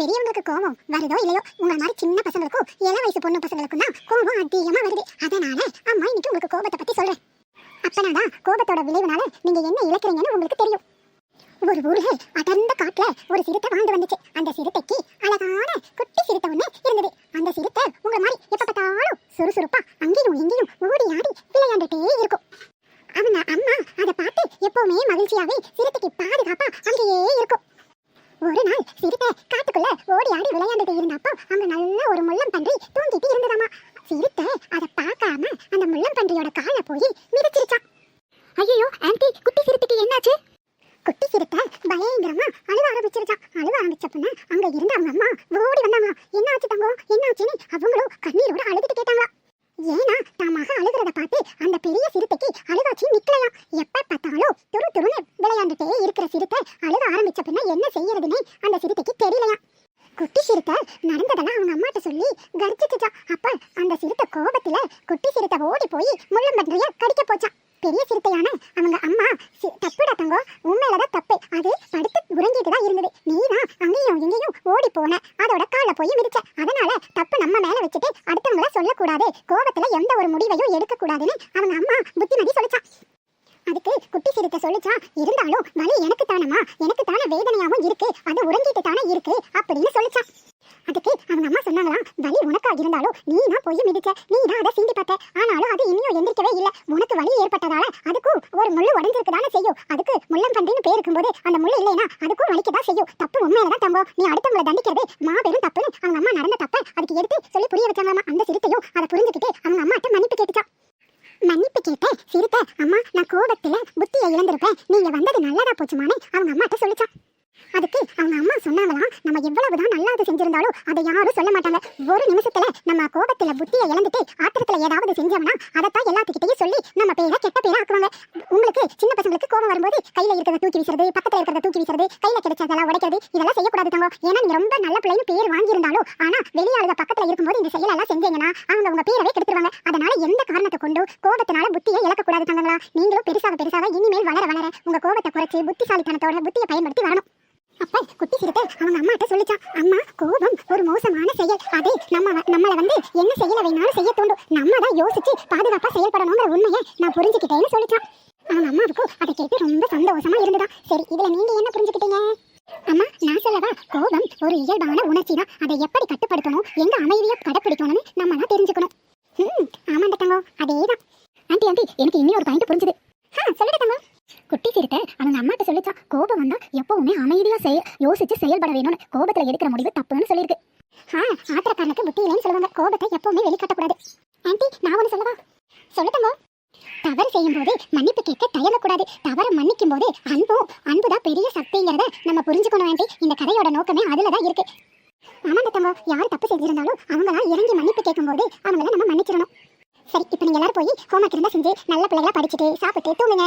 பெரியவங்களுக்கு கோவம் வருதோ இல்லையோ உங்களை மாதிரி சின்ன பசங்களுக்கும் இள வயசு பொண்ணு பசங்களுக்கும் தான் கோவம் அதிகமா வருது. அதனால அம்மா இன்னைக்கு உங்களுக்கு கோபத்தை பத்தி சொல்றேன். அப்பனாதான் கோபத்தோட விளைவுனால நீங்க என்ன இழக்கிறீங்கன்னு உங்களுக்கு தெரியும். ஒரு ஊர்ல அடர்ந்த காட்டுல ஒரு சிறுத்தை வாழ்ந்து வந்துச்சு. அந்த சிறுத்தைக்கு அழகான குட்டி சிறுத்தை ஒண்ணு இருந்தது. அந்த சிறுத்தை உங்க மாதிரி எப்ப பார்த்தாலும் சுறுசுறுப்பா அங்கேயும் இங்கேயும் ஓடி ஆடி விளையாண்டுட்டே இருக்கும். அவங்க அம்மா அதை பார்த்து எப்பவுமே மகிழ்ச்சியாவே சிறுத்தைக்கு பாதுகாப்பா அங்கேயே இருக்கும். ஒரு நாள் சிறுத்தை காட்டுக்குள்ள ஓடி ஆடி விளையாண்டுட்டு இருந்தப்போ அங்க நல்ல ஒரு முள்ளம் பன்றி தூங்கிட்டு இருந்ததாமா. சிறுத்தை அதை பார்க்காம அந்த முள்ளம் பன்றியோட காலை போய் மிதிச்சிருச்சான் ஐயோ ஆன்டி குட்டி சிறுத்தைக்கு என்னாச்சு? குட்டி சிறுத்தை பயங்கரமா அழுவ ஆரம்பிச்சிருச்சான் அழுவ ஆரம்பிச்சப்பன அங்க இருந்த அவங்க அம்மா ஓடி வந்தாங்க என்னாச்சு தங்கம்? என்னாச்சுன்னு அவங்களும் கண்ணீரோட அழுதுட்டு கேட்டாங்களா ஏன்னா தான் மக அழுகிறத பார்த்து அந்த பெரிய சிறுத்தைக்கு அழுகாச்சி நிக்கலையாம். எப்ப பார்த்தாலும் துரு துருன்னு விளையாண்டுட்டே இருக்கிற சிறுத்தை அழுக ஆரம்பிச்ச பின்ன என்ன செய்யறதுன்னு அந்த சிறுத்தைக்கு தெரியலையா? குட்டி சிறுத்தை நடந்ததெல்லாம் அவங்க அம்மாட்ட சொல்லி கர்ஜிச்சுச்சான் அப்ப அந்த சிறுத்தை கோபத்துல குட்டி சிறுத்தை ஓடி போய் முள்ளம்பன்றிய கடிக்க போச்சான் பெரிய சிறுத்தையான அவங்க அம்மா தப்புடா தங்கோ உண்மையிலதான் தப்பு. அது படுத்து உறங்கிட்டு தான் இருந்தது. நீ தான் அங்கேயும் இங்கேயும் ஓடி போன. அதோட காலை போய் மிதிச்ச. அதனால தப்பு நம்ம மேல வச்சுட்டு அடுத்தவங்கள சொல்லக்கூடாது. கோபத்துல எந்த ஒரு முடிவையும் எடுக்க கூடாதுன்னு அவங்க அம்மா புத்திமதி சொல்லிச்சான் அதுக்கு குட்டி சிறுத்தை சொல்லிச்சா? இருந்தாலும் வலி எனக்கு தானமா எனக்கு தானே வேதனையாவும் இருக்கு. அது உறங்கிட்டு தானே இருக்கு அப்படின்னு சொல்லிச்சான். அதுக்கு அவங்க அம்மா சொன்னாங்களாம் வலி உனக்கா இருந்தாலும் நீ தான் போய் மிதிச்ச. நீ தான் அதை சீண்டி பார்த்த. ஆனாலும் அது இன்னும் எந்திரிக்கவே இல்லை. உனக்கு வலி ஏற்பட்டதால அதுக்கும் ஒரு முள்ளு உடஞ்சிருக்கு தானே செய்யும். அதுக்கு முள்ளம் பன்றின்னு பேர் இருக்கும்போது அந்த முள்ளு இல்லைன்னா அதுக்கும் வலிக்க தான் செய்யும். தப்பு உண்மையில தான் தம்போ நீ அடுத்தவங்களை தண்டிக்கிறது மாபெரும் தப்புன்னு அவங்க அம்மா நடந்த தப்பை அதுக்கு எடுத்து சொல்லி புரிய வச்சாங்களாமா. அந்த சிறுத்தையும் அதை புரிஞ்சுக்கிட்டு அவங்க அம்மாட்ட மன்னிப்பு கேட்டுச்சான் மன்னிப்பு சிரித்த அம்மா நான் கோபத்துல புத்தியை இழந்திருப்பேன். நீங்க வந்தது நல்லதா போச்சுமானே அவங்க அம்மாட்ட சொல்லிச்சான். அதுக்கு அவங்க அம்மா சொன்னாங்களாம் நம்ம எவ்வளவுதான் நல்லது செஞ்சிருந்தாலும் அதை யாரும் சொல்ல மாட்டாங்க. ஒரு நிமிஷத்துல நம்ம கோபத்துல புத்தியை இழந்துட்டு ஆத்திரத்துல ஏதாவது செஞ்சோம்னா அதைத்தான் எல்லாத்துக்கிட்டையும் சொல்லி நம்ம பேரை கெட்ட பேரை ஆக்குவாங்க. உங்களுக்கு சின்ன பசங்களுக்கு கோபம் வரும்போது கையில இருக்கிறத தூக்கி வீசுறது பக்கத்துல இருக்கிறத தூக்கி வீசுறது கையில கிடைச்சதெல்லாம் உடைக்கிறது இதெல்லாம் செய்யக்கூடாது தாங்க ஏன்னா நீங்க ரொம்ப நல்ல பிள்ளைன்னு பேர் வாங்கியிருந்தாலும் ஆனா வெளியாளுக பக்கத்துல இருக்கும்போது இந்த செயலெல்லாம் செஞ்சீங்கன்னா அவங்க உங்க பேரவே கெடுத்துருவாங்க. அதனால எந்த காரணத்தை கொண்டு கோபத்தினால புத்தியை இழக்கக்கூடாது தங்கங்களா. நீங்களும் பெருசாக பெருசாக இனிமேல் வளர வளர உங்க கோபத்தை குறைச்சு புத்திசாலித்தனத்தோட புத்தியை பயன்படுத்தி வரணும். அப்பா குட்டி சிறுத்தை அவங்க அம்மாட்ட சொல்லிச்சான். அம்மா கோபம் ஒரு மோசமான செயல். அதே நம்ம நம்மளை வந்து என்ன செய்யல வேணாலும் செய்ய தூண்டும். நம்ம தான் யோசிச்சு பாதுகாப்பா செயல்படணுங்கிற உண்மையை நான் புரிஞ்சுக்கிட்டேன்னு சொல்லிச்சான். அவங்க அம்மாவுக்கு அதை கேட்டு ரொம்ப சந்தோஷமா இருந்துதான். சரி இதுல நீங்க என்ன புரிஞ்சுக்கிட்டீங்க? அம்மா நான் சொல்லவா? கோபம் ஒரு இயல்பான உணர்ச்சி தான் அதை எப்படி கட்டுப்படுத்தணும்? எங்க அமைதியை கடைப்பிடிக்கணும்னு நம்ம தான் தெரிஞ்சுக்கணும். ம் ஆமாண்ட தங்கம் அதேதான். ஆண்டி ஆண்டி எனக்கு இன்னும் ஒரு பாயிண்ட் புரிஞ்சுது. ஆ தங்கோ. தங்கம் குட்டி சிறுத்தை அவங்க அம்மாட்ட சொல்லிச்சா கோபம் வந்தா எப்பவுமே அமைதியா செய யோசிச்சு செயல்பட வேணும்னு. கோபத்துல எடுக்கிற முடிவு தப்புன்னு சொல்லியிருக்கு. ஆ ஆத்திரக்காரனுக்கு புத்தி இல்லைன்னு சொல்லுவாங்க. கோபத்தை எப்பவுமே வெளிக்காட்டக்கூடாது. ஆண்டி நான் ஒன்று சொல்லவா? சொல்லு தவறு செய்யும் போது மன்னிப்பு கேட்க தயங்கக்கூடாது. தவறு மன்னிக்கும் போது அன்பும் அன்புதான் பெரிய சக்திங்கிறத நம்ம புரிஞ்சுக்கணும் ஆண்டி. இந்த கதையோட நோக்கமே அதுல தான் இருக்கு. ஆமாங்க தங்கோ யார் தப்பு செஞ்சிருந்தாலும் அவங்களா இறங்கி மன்னிப்பு கேட்கும்போது அவங்கள நம்ம மன்னிச்சிடணும். சரி இப்போ நீங்க எல்லாரும் போய் ஹோம்ஒர்க் இருந்தா செஞ்சு நல்ல பிள்ளைகளா படிச்சுட்டு சாப்பிட்டு தூங்குங்க.